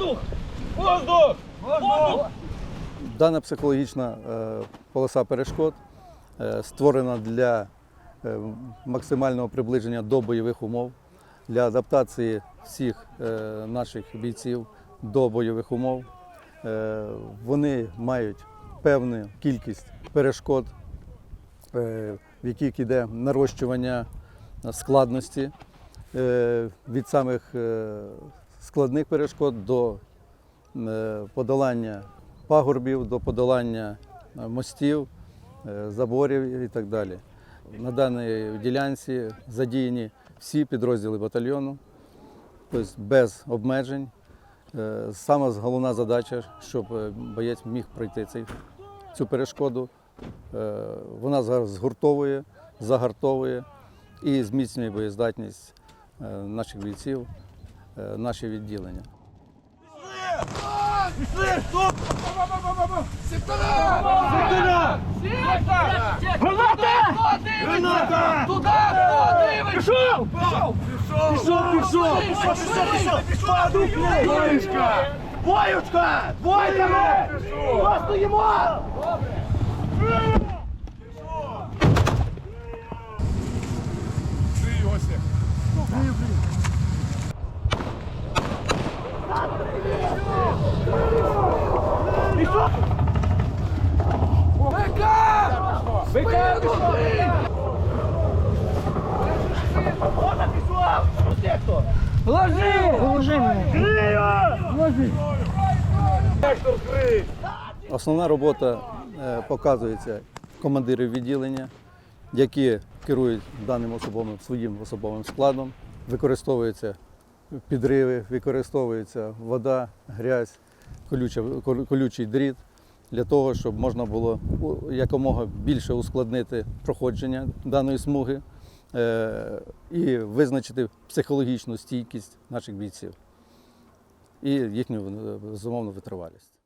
Воздух! Воздух! Воздух! Дана психологічна е, полоса перешкод е, створена для е, максимального приближення до бойових умов, для адаптації всіх наших бійців до бойових умов. Вони мають певну кількість перешкод, в яких йде нарощування складності від самих складних перешкод до е, подолання пагорбів, до подолання е, мостів, е, заборів і так далі. На даній ділянці задіяні всі підрозділи батальйону, тобто без обмежень. Саме головна задача, щоб боєць міг пройти цю перешкоду. Вона зараз згуртовує, загартовує і зміцнює боєздатність наших бійців, наші відділення. Граната! Туда! Пішов! Пішов! Пішов! Пішов! Пішов! Пішов! Боючка! Боючка! Двойками! Просто їмо! Основна робота е, показується командирів відділення, які керують даним особовим своїм особовим складом. Використовуються підриви, використовується вода, грязь, колючий дріт для того, щоб можна було якомога більше ускладнити проходження даної смуги е, і визначити психологічну стійкість наших бійців і їхню е, безумовну витривалість.